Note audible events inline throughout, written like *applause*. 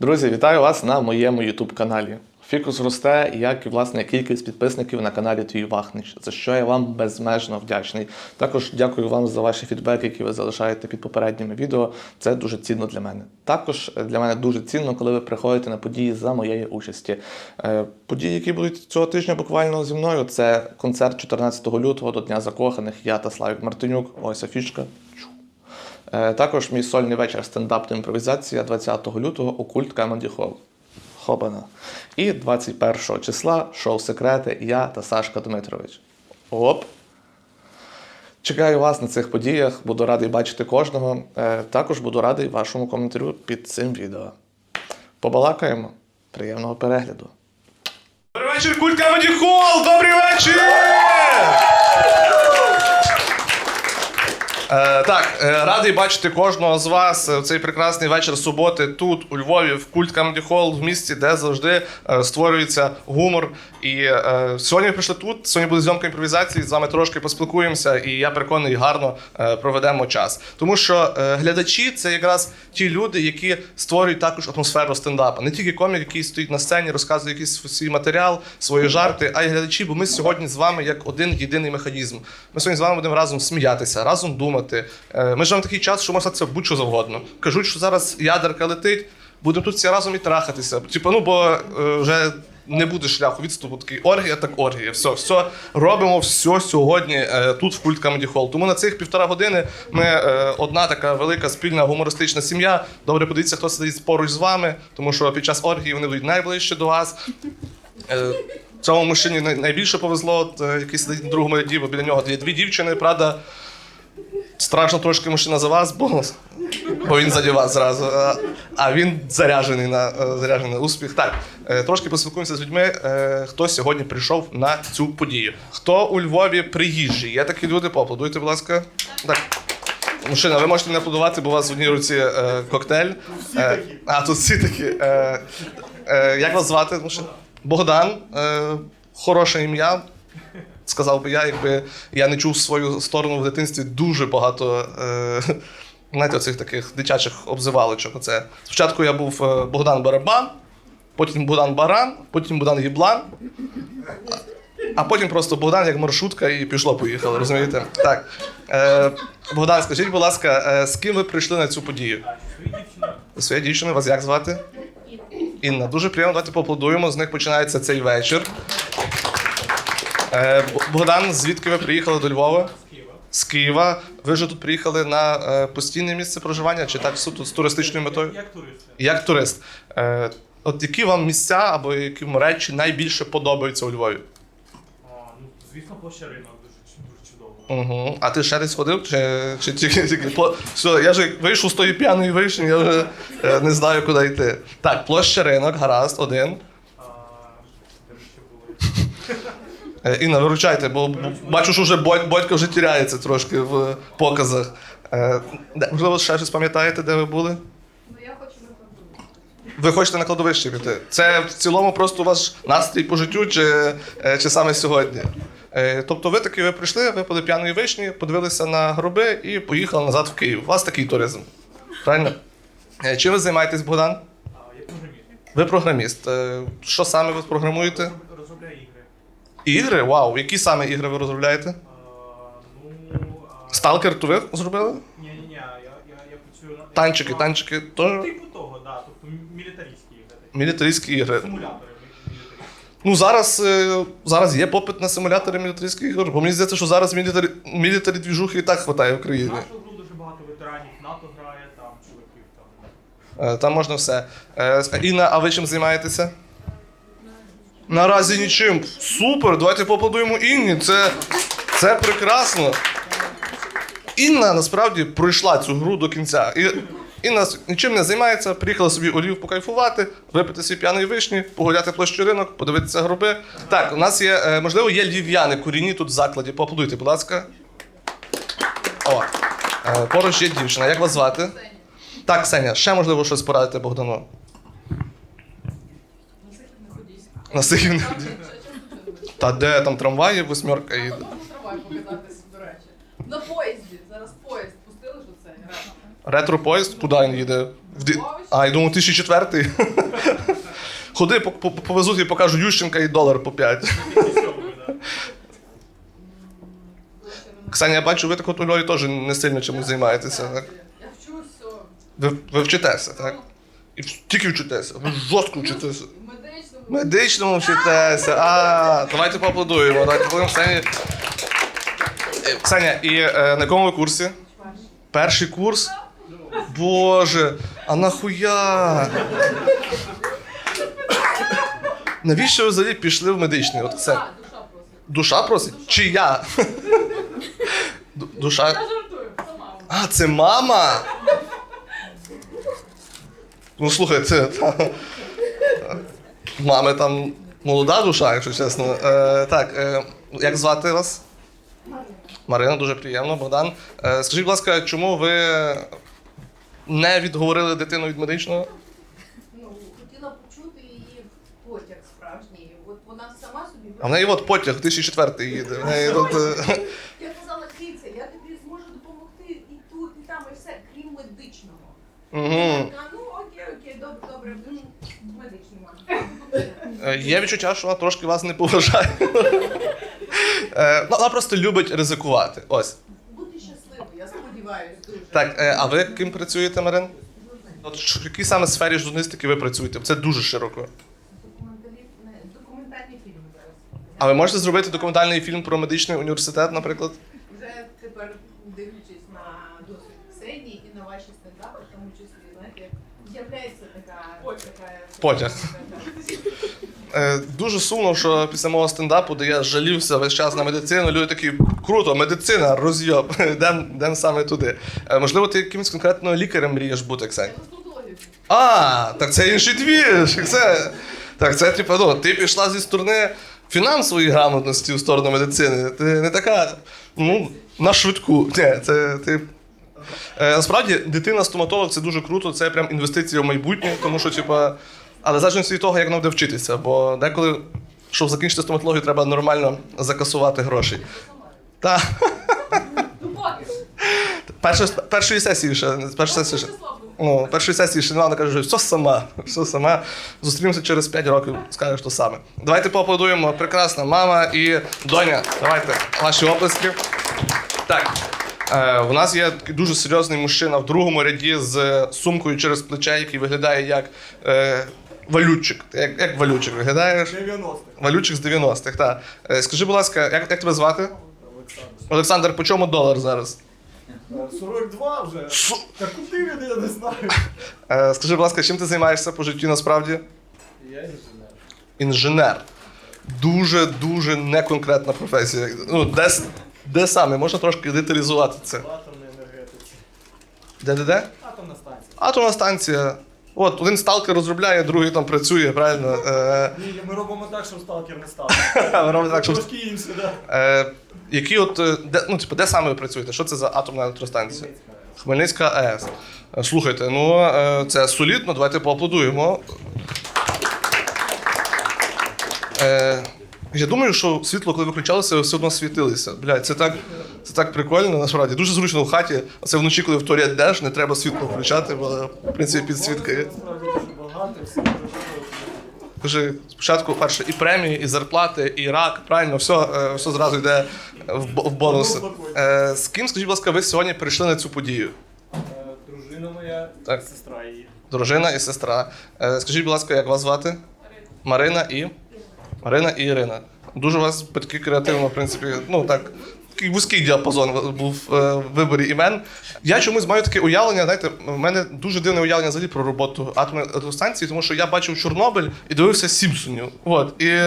Друзі, вітаю вас на моєму YouTube каналі. Фікус росте, як і власне кількість підписників на каналі Твій Вахнич, за що я вам безмежно вдячний. Також дякую вам за ваші фідбеки, які ви залишаєте під попередніми відео. Це дуже цінно для мене. Також е, для мене дуже цінно, коли ви приходите на події за моєї участі. Е, Події, які будуть цього тижня буквально зі мною, це концерт 14 лютого до Дня закоханих. Я та Славік Мартинюк. Ось афішка. Е, Також мій сольний вечір стендап та імпровізація 20 лютого у культ Comedy Hall. Хобана. І 21 числа шоу секрети я та Сашка Дмитрович. Оп! Чекаю вас на цих подіях, буду радий бачити кожного. Е, Також буду радий вашому коментарю під цим відео. Побалакаємо. Приємного перегляду. Добрий вечір, культ Comedy Hall! Добрий вечір! Е, так, е, радий бачити кожного з вас е, в цей прекрасний вечір суботи тут, у Львові, в культ Comedy Hall, в місті, де завжди створюється гумор. І е, сьогодні ми прийшли тут. Сьогодні буде зйомка імпровізації. З вами трошки поспілкуємося, і я переконаний, гарно проведемо час. Тому що е, глядачі це якраз ті люди, які створюють також атмосферу стендапа. Не тільки комік, який стоїть на сцені, розказує якийсь свій матеріал, свої жарти, а й глядачі, бо ми сьогодні з вами як один єдиний механізм. Ми сьогодні з вами будемо разом сміятися, разом думати. Е, Ми живемо такий час, що можна це будь-що завгодно. Кажуть, що зараз ядерка летить, будемо тут всі разом і трахатися. Типу, ну бо е, вже. Не буде шляху відступу такий оргія, так оргія. Все, все робимо все сьогодні е, тут в культ Comedy Hall. Тому на цих півтора години ми одна така велика спільна гумористична сім'я. Добре, подивіться, хто сидить поруч з вами, тому що під час оргії вони будуть найближче до вас. Цьому мужчині най- найбільше повезло, який сидить на другому ряді, бо біля нього дві, дві дівчини, правда. Страшно трошки мужчина за вас, бо, бо він заді вас зразу. А, а він заряджений на, е, заряджений на успіх. Так, е, трошки поспілкуємося з людьми, е, хто сьогодні прийшов на цю подію. Хто у Львові приїжджий? Є такі люди, поаплодуйте, будь ласка. Так. Мужчина, ви можете не аплодувати, бо у вас в одній руці е, коктейль. Е, а, тут всі такі. Е, е, як вас звати? мужчина? Богдан. Е, хороше ім'я. Сказав би я, якби я не чув свою сторону в дитинстві дуже багато. Е, знаєте, оцих таких дитячих обзивалочок. Оце. Спочатку я був е, Богдан Барабан, потім Богдан Баран, потім Богдан Гіблан. А потім просто Богдан як маршрутка і пішло-поїхало, розумієте? Так. Е, Богдан, скажіть, будь ласка, е, з ким ви прийшли на цю подію? Своя дівчина, вас як звати? Інна. Дуже приємно, давайте поаплодуємо. З них починається цей вечір. Е, Богдан, звідки ви приїхали до Львова? З Києва. З Києва. Ви вже тут приїхали на е, постійне місце проживання чи так суто з туристичною метою? Як турист. Як турист. Е, От які вам місця або які вам речі найбільше подобаються у Львові? А, ну, звісно, площа ринок дуже, дуже чудово. Угу. А ти ще десь ходив? Чи, чи тільки, тільки по... Все, я вже вийшов з тої п'яної вишні, я вже е, не знаю, куди йти. Так, площа ринок, гаразд, один. А, де ми ще були? Е, Інна, виручайте, бо бачу, що вже Бодь- Бодько вже тіряється трошки в показах. Е, Можливо, ще щось пам'ятаєте, де ви були? Ну я хочу на кладовище. Ви хочете на кладовище піти? Це в цілому просто ваш настрій по життю, чи, е, чи саме сьогодні? Е, Тобто ви таки ви прийшли, випили п'яної вишні, подивилися на гроби і поїхали назад в Київ. У вас такий туризм. Правильно? Е, Чим ви займаєтесь, Богдан? Я програміст. Ви програміст. Е, Що саме ви програмуєте? Розробляю ігри. Ігри? Вау! Які саме ігри ви розробляєте? Ну. Сталкер, то ви зробили? Ні-ні-ні, я, я, я працюю на... Танчики, танчики, то Типу того, да, тобто мілітаристські ігри. такі. мілітаристські ігри. Симулятори мілітаристські. Ну зараз, е, зараз є попит на симулятори мілітаристських ігор, бо мені здається, що зараз мілітарі, мілітарі двіжухи і так хватає в країні. Нашу гру дуже багато ветеранів НАТО грає, там чуваків там. Е, Там можна все. Е, Інна, а ви чим займаєтеся? Наразі нічим. Супер, давайте поаплодуємо Інні. Це, це прекрасно. Інна насправді пройшла цю гру до кінця. І Інна нічим не займається, приїхала собі у Львів покайфувати, випити свій п'яний вишні, погуляти площу ринок, подивитися гроби. Так, у нас є, е, можливо, є львів'яни корінні тут в закладі. Поаплодуйте, будь ласка. О, е, поруч є дівчина. Як вас звати? Так, Ксеня, ще можливо щось порадити Богдану. На Сихів не ходіть. Та де там трамваї, восьмерка їде. Трамвай покататися, до речі. На поїзді. Зараз поїзд пустили ж оцей. раз. Ретро-поїзд, куди він їде? В ди- А, я думав, 1004. Ходи, по- по- повезуть і покажу Ющенка і долар по 5. Ксенія, я бачу, ви так от у Львові теж не сильно чимось займаєтеся. Так? Я вчусь все. Ви, ви вчитеся, так? І в- тільки вчитеся. Ви жорстко вчитеся. В медичному. Вчитеся. А, давайте поаплодуємо. Давайте поаплодуємо Ксені. Е, Ксеня, і е, на якому ви курсі? Перший курс? Боже, а нахуя? Навіщо ви взагалі пішли в медичний? От це. Душа, просить? Чи я? Ду- Душа. Жартую, це мама. А, це мама. Ну, слухай, це. Та, мами там молода душа, якщо чесно. Е, так, е, як звати вас? Марина, дуже приємно, Богдан. Е, скажіть, будь ласка, чому ви не відговорили дитину від медичного? Ну, хотіла почути її потяг справжній. От вона сама собі. А в неї от потяг 2004 їде. В неї тут, е, Я казала, Киця, я тобі зможу допомогти і тут, і там, і все, крім медичного. Мгм. Така, ну окей, окей, добре, добре. Є відчуття, що вона трошки вас не поважає. Е, ну, вона просто любить ризикувати. Ось. Бути щасливою, я сподіваюся, дуже. Так, е, а ви ким працюєте, Марин? От в якій саме сфері журналістики ви працюєте? Це дуже широко. Документальні фільми зараз. А ви можете зробити документальний фільм про медичний університет, наприклад? Вже тепер дивлячись знаєте, як з'являється така, така Потяг. Е, дуже сумно, що після мого стендапу, де я жалівся весь час на медицину, люди такі круто, медицина, розйоб, *laughs* йдем саме туди. Е, можливо, ти якимось конкретно лікарем мрієш бути, Ксень? А, так це інший двір. *laughs* Це, так, це типу, ну, ти пішла зі сторони фінансової грамотності в сторону медицини. Ти не така, ну, на швидку. Ні, це ти. Е, насправді, дитина-стоматолог це дуже круто, це прям інвестиція в майбутнє, тому що, типа, але залежно від того, як вона буде вчитися. Бо деколи, щоб закінчити стоматологію, треба нормально закасувати гроші. Та, перша, першої сесії ще. Першої сесії ще. Ну, першої сесії ще вона каже, що все сама, все сама. Зустрінемося через 5 років, скажеш то саме. Давайте поаплодуємо. Прекрасна мама і доня. Давайте ваші оплески. Так. Е, у нас є дуже серйозний мужчина в другому ряді з сумкою через плече, який виглядає як е, валютчик. Як, як валютчик виглядаєш? 90-х. Валютчик з 90-х, так. Е, скажи, будь ласка, як, як тебе звати? Олександр, по чому долар зараз? 42 вже. Та куди він, я не знаю. Е, скажи, будь ласка, чим ти займаєшся по житті насправді? Я інженер. інженер. Дуже дуже неконкретна професія. Ну, де, с- де саме? Можна трошки деталізувати це. В атомній енергетиці. Де де де? Атомна станція. Атомна станція. От, один сталкер розробляє, другий там працює, правильно? Е, Ні, ми робимо так, щоб сталкер не став. *laughs* ми робимо так, щоб- Трошки інше, так. е, які от, е, де, ну, типу, де саме ви працюєте? Що це за атомна електростанція? Хмельницька АЕС. Е, Слухайте, ну е, це солідно, давайте поаплодуємо. Е, я думаю, що світло, коли виключалося, все одно світилися. Блядь, це так, це так прикольно, насправді. Дуже зручно в хаті. Оце вночі, коли в туалет йдеш, не треба світло включати, бо в принципі підсвітка є. Кажи, спочатку перше і премії, і зарплати, і рак, правильно, все, е, все зразу йде в, в бонуси. Е, з ким, скажіть, будь ласка, ви сьогодні прийшли на цю подію? Е, Дружина моя, Так. сестра її. Дружина і сестра. Скажіть, будь ласка, як вас звати? Марина і. Марина і Ірина. Дуже у вас батьки креативно, в принципі, ну так. Такий вузький діапазон був е, в виборі імен. Я чомусь маю таке уявлення, знаєте, в мене дуже дивне уявлення взагалі про роботу атомної електростанції, тому що я бачив Чорнобиль і дивився Сімпсонів. От. І,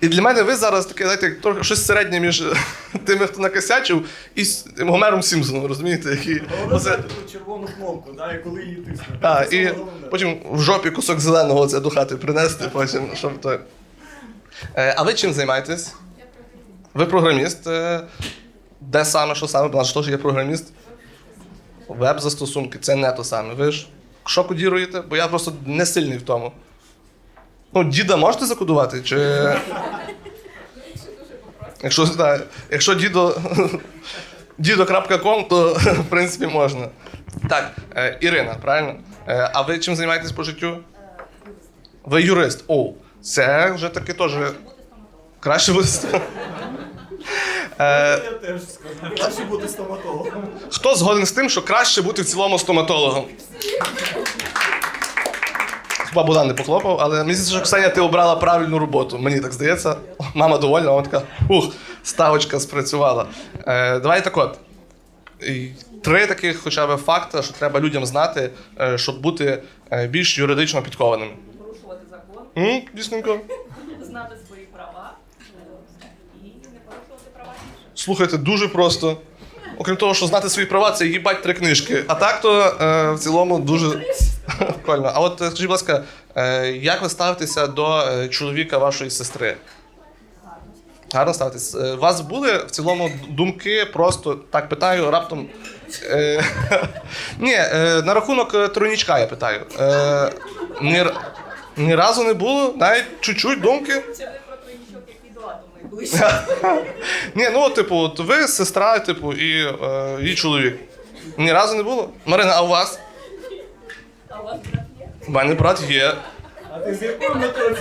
і для мене ви зараз таке, знаєте, як трохи щось середнє між *laughs* тими, хто накосячив, і з Гомером Сімпсоном, розумієте? Який, Головне оце- ту червону кнопку, да, і коли її тиснути. а, Це і потім в жопі кусок зеленого це до хати принести, потім, щоб то. Е, а ви чим займаєтесь? Я програміст. Ви програміст. Е, де саме, що саме? У нас теж є програміст. Веб-застосунки, це не то саме. Ви ж що кодіруєте? Бо я просто не сильний в тому. Ну, діда можете закодувати? Чи. Якщо, да, якщо дідо. Дідо.ком, то в принципі можна. Так, е, Ірина, правильно? Е, а ви чим займаєтесь по життю? Ви юрист. О, це вже таки теж. Краще буде стоматолог. Е, Я теж сказав. Краще бути стоматологом. Хто згоден з тим, що краще бути в цілому стоматологом? Богдан не похлопав, але мені здається, що Ксеня, ти обрала правильну роботу. Мені так здається. Мама довольна, вона така, ух, ставочка спрацювала. Е, давай так от. Три таких хоча б факти, що треба людям знати, е, щоб бути е, більш юридично підкованими. порушувати закон, М, Дійсненько. знати свої права е, і не порушувати права інших. Слухайте, дуже просто. Окрім того, що знати свої права, це їбать три книжки. А так то е, в цілому дуже *laughs* прикольно. А от е, скажіть, будь ласка, е, як ви ставитеся до е, чоловіка вашої сестри? Гарно ставитесь. Е, У вас були в цілому думки, просто так питаю, раптом. *laughs* Ні, на рахунок е, тройнічка я питаю. Е, ні разу не було, навіть чуть-чуть думки. Це не про тройнічок, який найближче. *laughs* Ні, ну типу, от ви сестра, типу, і е, її чоловік. Ні разу не було? Марина, а у вас? А у вас брат є? У мене брат є. А ти з якою метою?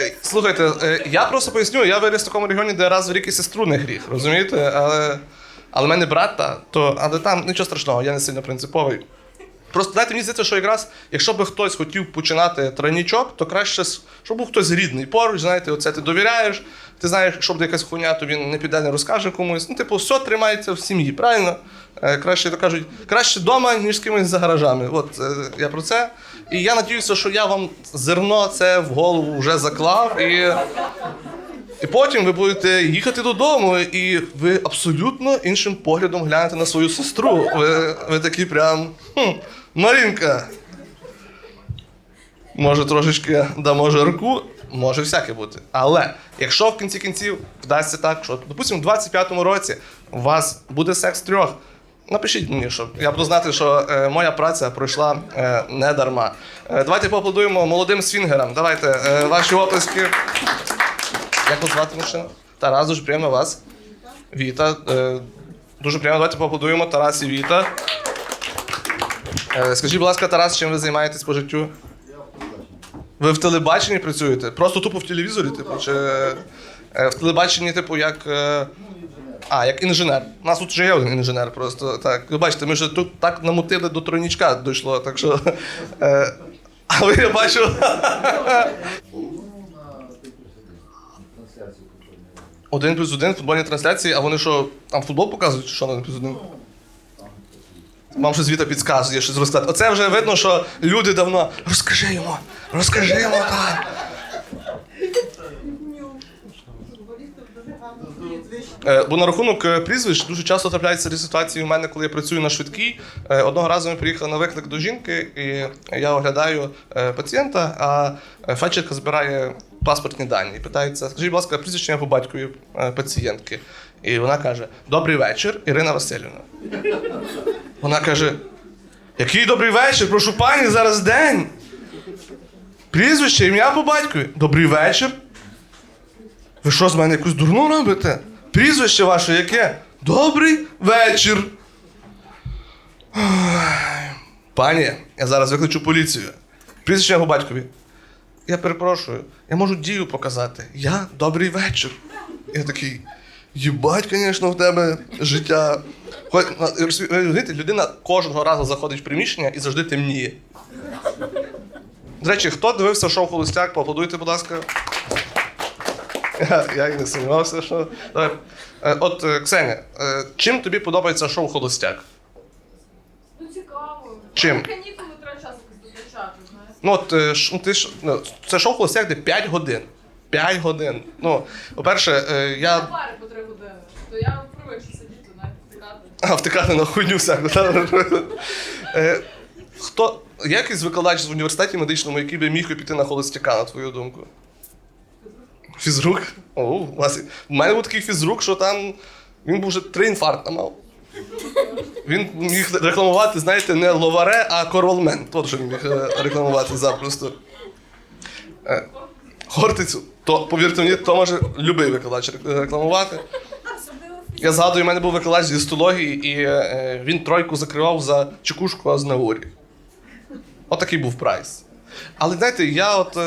Е, Слухайте, е, я просто поясню, я виріс в такому регіоні, де раз в рік і сестру не гріх, розумієте? Але, але в мене брат, та, то, але там нічого страшного, я не сильно принциповий. Просто дайте мені здається, що якраз, якщо би хтось хотів починати тройнічок, то краще, щоб був хтось рідний поруч, знаєте, оце ти довіряєш, ти знаєш, якщо буде якась хуйня, то він не піде, не розкаже комусь. Ну, типу, все тримається в сім'ї, правильно? Е, Краще то кажуть, краще вдома, ніж з кимось за гаражами. От е, я про це. І я надіюся, що я вам зерно це в голову вже заклав. І, і потім ви будете їхати додому, і ви абсолютно іншим поглядом глянете на свою сестру. Ви, ви такі прям. Хм, Марінка. Може трошечки дамо жарку, може всяке бути. Але якщо в кінці кінців вдасться так, що, допустимо, в 25-му році у вас буде секс трьох, напишіть мені, щоб я буду знати, що е, моя праця пройшла е, не дарма. Е, давайте поаплодуємо молодим свінгерам. Давайте е, ваші оплески. Як вас звати мужчина? Тарас, дуже приємно вас. Віта. Е, дуже приємно, давайте поаплодуємо Тарас і Віта. Е, скажіть, будь ласка, Тарас, чим ви займаєтесь по життю? Ви в телебаченні працюєте? Просто тупо в телевізорі, типу, чи е, в телебаченні, типу, як. е, А, як інженер. У нас тут вже є один інженер, просто так. Ви бачите, ми вже тут так намутили до тройнічка дійшло, так що. Е, а ви я бачу. Один плюс один футбольні трансляції, а вони що, там футбол показують, що на один плюс один? Вам щось Віта підказує, щось розказати. Оце вже видно, що люди давно. Розкажи йому, розкажи йому так. Е, Бо на рахунок е, прізвищ дуже часто трапляються такі ситуації у мене, коли я працюю на швидкій. Е, Одного разу ми приїхали на виклик до жінки, і я оглядаю пацієнта, а фельдшерка збирає паспортні дані і питається: скажіть, будь ласка, прізвище по батькові е, пацієнтки. І вона каже: Добрий вечір, Ірина Васильівна. Вона каже: Який добрий вечір, прошу пані, зараз день. Прізвище, ім'я по батькові. Добрий вечір. Ви що з мене якусь дурну робите? Прізвище ваше яке? Добрий вечір. Пані, я зараз викличу поліцію. Прізвище його батькові. Я перепрошую, я можу дію показати. Я добрий вечір. Я такий. Їбать, звісно, в тебе життя. Хоч, розумієте, людина кожного разу заходить в приміщення і завжди темніє. До речі, хто дивився шоу Холостяк, поаплодуйте, будь ласка. Я, я і не сумнівався, що. Давай. Е, От, е, Ксеня, е, чим тобі подобається шоу Холостяк? Ну цікаво. Чим? Канікули треба час знаєш. Ну, от е, ш- ну, ти ж, ну, це шоу Холостяк, де 5 годин. 5 годин. Ну, по-перше, е, Я пари по три години. То я привик що сидіти, навіть втикати. А, втикати на хуйню всяку. та? Е, Хто. Якийсь викладач в університеті медичному, який би міг би піти на холостяка, на твою думку? Фізрук? О, у вас. У мене був такий фізрук, що там він був вже три інфаркта мав. Він міг рекламувати, знаєте, не ловаре, а корвалмен. Тот, він міг е, рекламувати запросто. Е, Хортицю. То, повірте мені, то може будь-який викладач рекламувати. Я згадую, у мене був викладач з істології, і е, він тройку закривав за чекушку Азнаурі. Отакий був прайс. Але знаєте, я от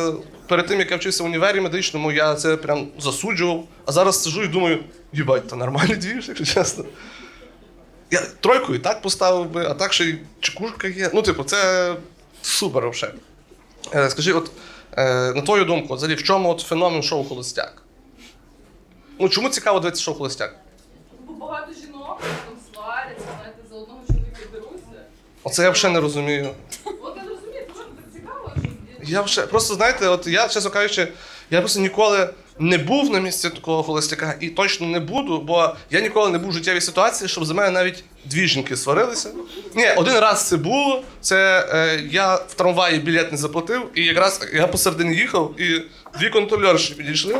перед тим, як я вчився в універі медичному, я це прям засуджував. А зараз сижу і думаю, їбать, та нормальний двіж, якщо чесно. Я тройку і так поставив би, а так ще й чекушка є. Ну, типу, це супер взагалі. Е, скажи, от е, на твою думку, взагалі, в чому от феномен шоу Холостяк? Ну, чому цікаво дивитися шоу Холостяк? Бо багато жінок там сваряться, знаєте, за одного чоловіка деруться. Оце я взагалі не розумію. От я не розумію, це так цікаво, що Я вже просто знаєте, от я, чесно кажучи, я просто ніколи не був на місці такого холостяка і точно не буду, бо я ніколи не був в життєвій ситуації, щоб за мене навіть дві жінки сварилися. Ні, один раз це було. Це е, я в трамваї білет не заплатив, і якраз я посередині їхав, і дві контролерші підійшли.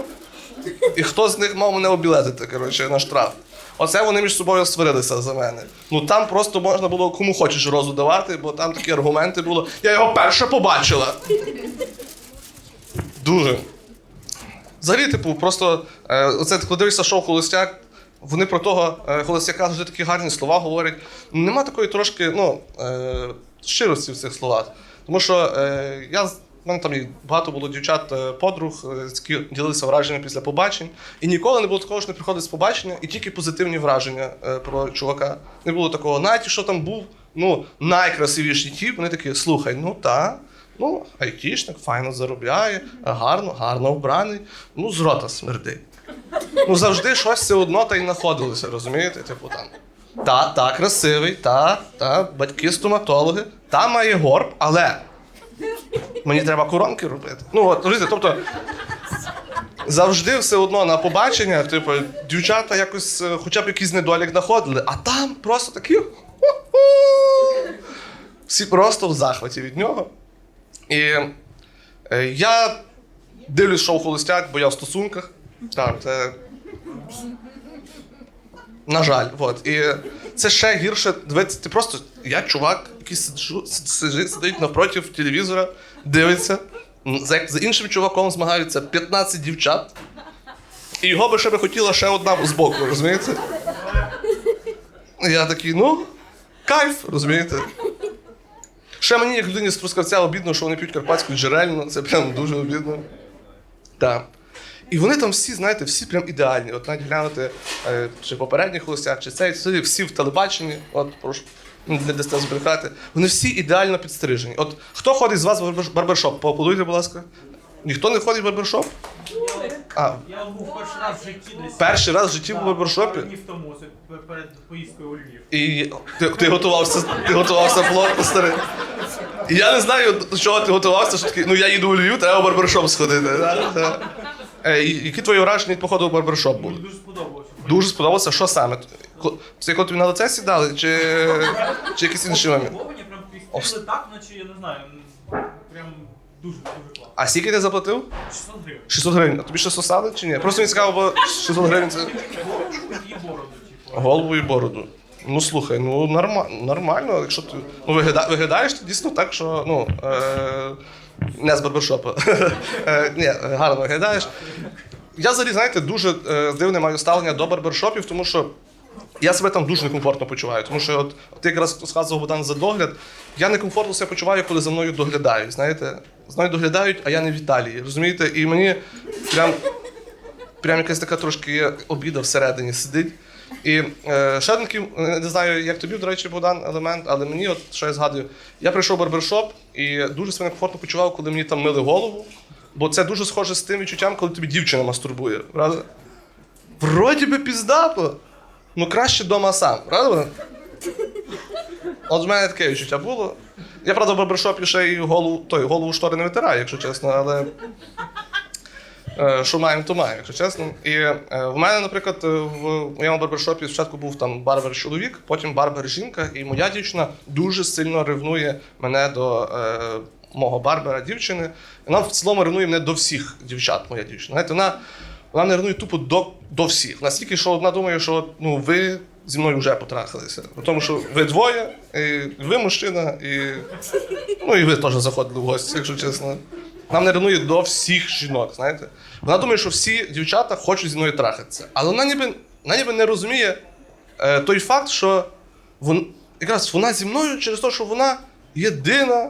І хто з них мав мене обілетити, коротше, на штраф. Оце вони між собою сварилися за мене. Ну там просто можна було кому хочеш розу давати, бо там такі аргументи було. Я його перше побачила. Дуже. Взагалі, типу, просто е, оце коли дивишся шоу Холостяк, вони про того е, холостяка завжди такі гарні слова говорять. Нема такої трошки ну, е, щирості в цих словах. Тому що е, я в мене там багато було дівчат, подруг, які ділилися враженнями після побачень. І ніколи не було такого, що не приходить з побачення, і тільки позитивні враження про чувака. Не було такого, навіть що там був, ну, найкрасивіший тіп, вони такі, слухай, ну та. Ну, айтішник, файно заробляє, гарно, гарно вбраний, ну, з рота смердить. Ну, завжди щось все одно та й знаходилося, розумієте? Типу там. Та, та, красивий, та, та, батьки стоматологи, та має горб, але мені треба коронки робити. Ну, от, розумієте, тобто. Завжди все одно на побачення, типу, дівчата якось е, хоча б якийсь недолік знаходили, а там просто такі. Всі просто в захваті від нього. І е, я дивлюсь шоу Холостяк, бо я в стосунках. Так, це. На жаль, от. І це ще гірше. Дивиться, ти просто. Я чувак, який сиджу, сидить, сидить навпроти телевізора, дивиться. За, за іншим чуваком змагаються 15 дівчат. І його би ще би хотіла ще одна збоку, розумієте? Я такий, ну, кайф, розумієте? Ще мені, як людині з Трускавця, обідно, що вони п'ють карпатську джерельну, це прям дуже обідно. Так. І вони там всі, знаєте, всі прям ідеальні. От навіть глянути е, чи попередніх гостях, чи цей, всі, всі в телебаченні, от прошу, не дасте збрехати. Вони всі ідеально підстрижені. От хто ходить з вас в барбершоп? Поаплодуйте, будь ласка. Ніхто не ходить в барбершоп? А, Я був перший раз в житті десь. перший раз в житті в барбершопі. пару днів тому, це перед поїздкою у Львів. І ти, ти готувався, ти готувався плотно, старий. І я не знаю, до чого ти готувався, що такий, ну я їду у Львів, треба в барбершоп сходити. Да? Да. Е, і які твої враження від походу в барбершоп були? Мені дуже сподобалося. Дуже сподобалося, що саме? Ко- Це коли тобі на лице сідали, чи, чи якийсь інший момент? Прям пістили так, наче я не знаю. м, Прям дуже дуже. А скільки ти заплатив? 600 гривень. 600 гривень. А тобі ще сосали чи ні? Просто мені цікаво, бо 600 гривень це Голову і бороду, типу. голову і бороду. Ну слухай, ну норма, нормально, якщо ти ну, вигляда, виглядаєш ти дійсно так, що ну. Е, не з барбершопа. *laughs* Е, Ні, гарно виглядаєш. Я взагалі, знаєте, дуже е, дивне маю ставлення до барбершопів, тому що я себе там дуже некомфортно почуваю. Тому що от, от ти якраз сказав Богдан за догляд. Я некомфортно себе почуваю, коли за мною доглядають. Знаєте, за доглядають, а я не в. Розумієте? І мені прям, прям якась така трошки обіда всередині сидить. І е, ще один е, не знаю, як тобі, до речі, Богдан, елемент, але мені, от що я згадую, я прийшов в барбершоп і дуже себе некомфортно почував, коли мені там мили голову. Бо це дуже схоже з тим відчуттям, коли тобі дівчина мастурбує. Правда? Вроді би піздато. Ну краще вдома сам, правда? От в мене таке відчуття було. Я, правда, в барбершопі ще й голову, той, голову штори не витираю, якщо чесно, але. е, Що маємо, то маємо, якщо чесно. І е, в мене, наприклад, е, в моєму барбершопі спочатку був там барбер-чоловік, потім барбер-жінка, і моя дівчина дуже сильно ревнує мене до мого барбера дівчини. Вона в цілому ревнує мене до всіх дівчат, моя дівчина. Знаєте, вона, вона не ревнує тупо до, до всіх. Настільки, що одна думає, що ну, ви зі мною вже потрахалися. Тому що ви двоє, і ви мужчина, і, ну, і ви теж заходили в гості, якщо чесно. Нам не ревнує до всіх жінок, знаєте. Вона думає, що всі дівчата хочуть зі мною трахатися. Але вона ніби, вона ніби не розуміє, е, той факт, що вон, якраз вона зі мною через те, що вона єдина,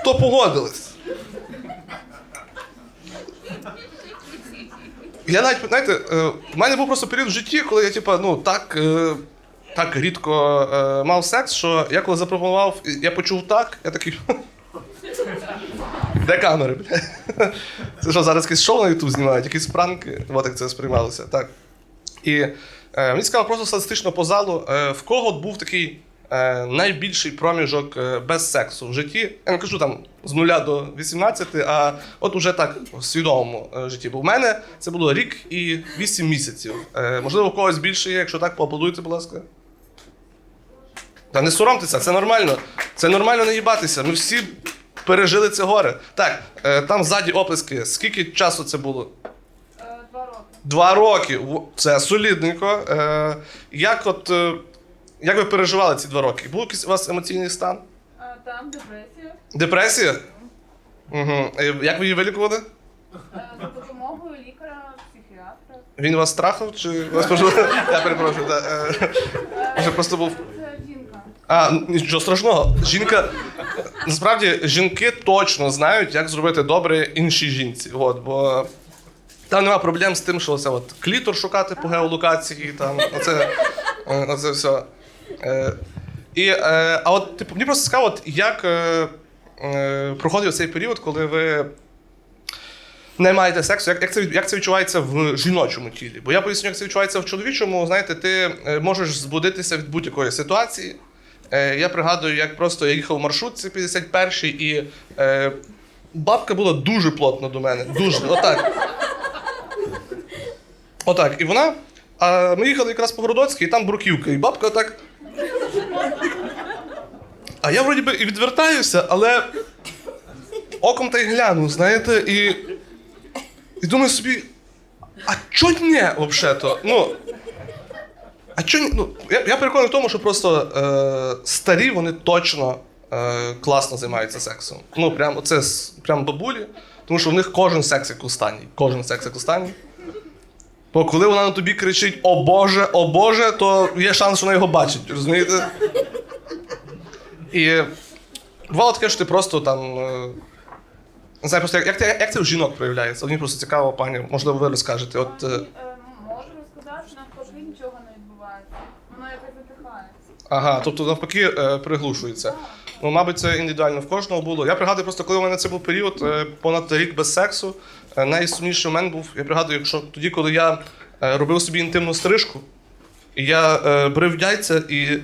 хто погодилась. Я навіть, знаєте, е, в мене був просто період в житті, коли я, типа, ну, так, е, так рідко е, мав секс, що я коли запропонував, я почув так, я такий. Де камери, бля? Це що, зараз якесь шоу на YouTube знімають, якісь пранки, от як це сприймалося. Так. І е, мені цікаво просто статистично по залу, е, в кого був такий найбільший проміжок е, без сексу в житті. Я не кажу там з нуля до 18, а от уже так в свідомому е, житті. Бо в мене це було рік і 8 місяців. Е, можливо, у когось більше є, якщо так, поаплодуйте, будь ласка. Та не соромтеся, це нормально. Це нормально не їбатися. Ми всі пережили це горе. Так, е, там ззаді оплески. Скільки часу це було? Е, Два роки. Два роки. Це солідненько. Е, як от. Е, Як ви переживали ці два роки? Був якийсь у вас емоційний стан? Е, Там депресія. Депресія? Угу. Як ви її вилікували? Е, За допомогою лікаря, психіатра. Він вас страхав чи вас пожив? *laughs* Я перепрошую. Да. е, Може просто був. Це жінка. А, нічого страшного. Жінка. Насправді, жінки точно знають, як зробити добре іншій жінці. От, бо там нема проблем з тим, що це от клітор шукати по геолокації, там, оце, е, оце все. Е, і, е, а от, типу, мені просто цікаво, як е, е, проходив цей період, коли ви не маєте сексу, як, як, це, як це відчувається в жіночому тілі? Бо я поясню, як це відчувається в чоловічому. Знаєте, ти е, можеш збудитися від будь-якої ситуації. Е, я пригадую, як просто я їхав в маршрутці 51-й, і е, бабка була дуже плотно до мене. Дуже. Отак. Отак. І вона. А ми їхали якраз по Городоцькій, і там бруківка, і бабка так. А я вроді би і відвертаюся, але оком та й гляну, знаєте, і. І думаю собі, а чо ні, взагалі-то? Ну, а чо ні? Ну, я, я переконаний в тому, що просто е, старі вони точно е, класно займаються сексом. Ну, прям це с- прям бабулі, тому що в них кожен секс як останній. Кожен секс як останній. Бо коли вона на тобі кричить О Боже, о Боже, то є шанс, що вона його бачить, розумієте? І бувало таке, що ти просто там. е, Не знаю, просто як, як, як це у жінок проявляється? Мені просто цікаво, пані, можливо, ви розкажете. От, е, Е, Можу розказати, навпаки нічого не відбувається. Воно якось затихає. ага, тобто навпаки е, приглушується. Ну, мабуть, це індивідуально в кожного було. Я пригадую, просто коли у мене це був період е, понад рік без сексу, е, найсумніший момент був, я пригадую, якщо тоді, коли я е, робив собі інтимну стрижку, і я е, брив яйця і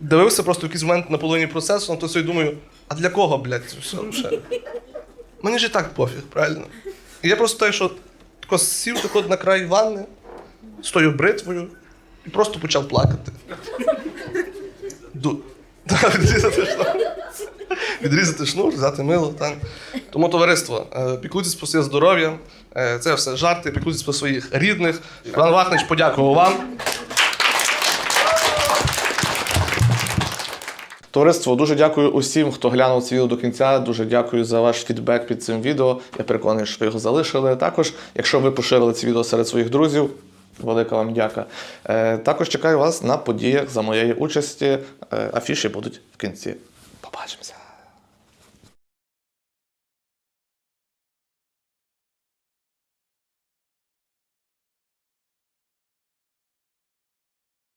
дивився просто в якийсь момент на половині процесу, на то собі думаю, а для кого, блядь, це все вже? Мені ж і так пофіг, правильно? І я просто так, що тако сів так от на край ванни, стою бритвою і просто почав плакати. Відрізати шнур. Відрізати шнур, взяти мило. Так. Тому товариство, е, піклуйтесь про своє здоров'я, е, це все жарти, піклуйтесь про своїх рідних. Іван Вахнич подякував вам. Товариство, дуже дякую усім, хто глянув це відео до кінця. Дуже дякую за ваш фідбек під цим відео. Я переконаний, що ви його залишили. Також, якщо ви поширили це відео серед своїх друзів, велика вам дяка. Е, також чекаю вас на подіях за моєї участі. Е, афіші будуть в кінці. Побачимося.